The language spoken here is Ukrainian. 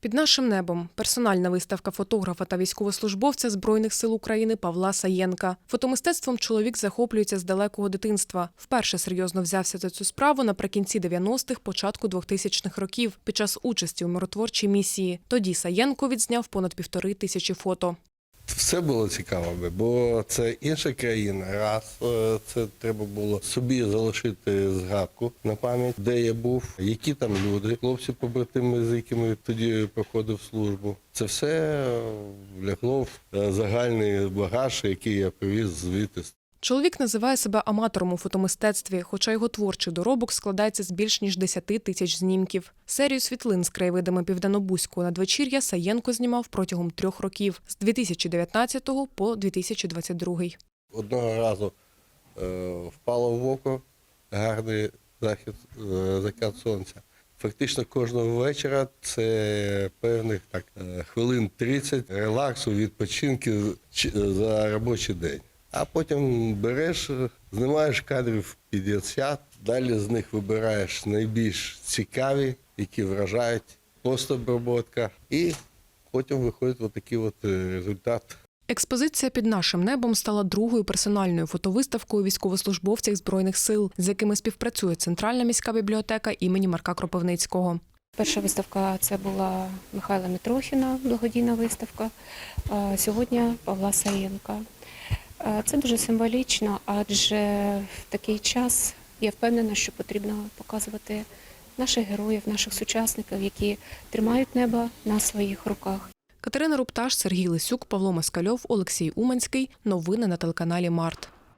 Під нашим небом персональна виставка фотографа та військовослужбовця Збройних сил України Павла Саєнка. Фотомистецтвом чоловік захоплюється з далекого дитинства. Вперше серйозно взявся за цю справу наприкінці 90-х, початку 2000-х років під час участі у миротворчій місії. Тоді Саєнко відзняв понад півтори тисячі фото. Все було цікаво, бо це інша країна. Раз е, це треба було собі залишити згадку на пам'ять, де я був, які там люди, хлопці побратими, з якими тоді проходив службу. Це все влягло лягло в е, загальний багаж, який я привіз звідти. Чоловік називає себе аматором у фотомистецтві, хоча його творчий доробок складається з більш ніж 10 тисяч знімків. Серію світлин з краєвидами південнобузького надвечір'я Саєнко знімав протягом трьох років з 2019 по 2022. Одного разу е, впало в око гарний захід, е, закат сонця. Фактично кожного вечора це певних так, е, хвилин 30 релаксу, відпочинки чи- за робочий день. А потім береш, знімаєш кадрів 50, далі з них вибираєш найбільш цікаві, які вражають, постоброботка, і потім виходить отакий от е, результат. Експозиція під нашим небом стала другою персональною фотовиставкою військовослужбовців збройних сил, з якими співпрацює Центральна міська бібліотека імені Марка Кропивницького. Перша виставка це була Михайла Мітрохіна, благодійна виставка. а Сьогодні Павла Саєнка. Е, Це дуже символічно, адже в такий час я впевнена, що потрібно показувати наших героїв, наших сучасників, які тримають небо на своїх руках. Катерина Рупташ, Сергій Лисюк, Павло Москальов, Олексій Уманський. Новини на телеканалі Март.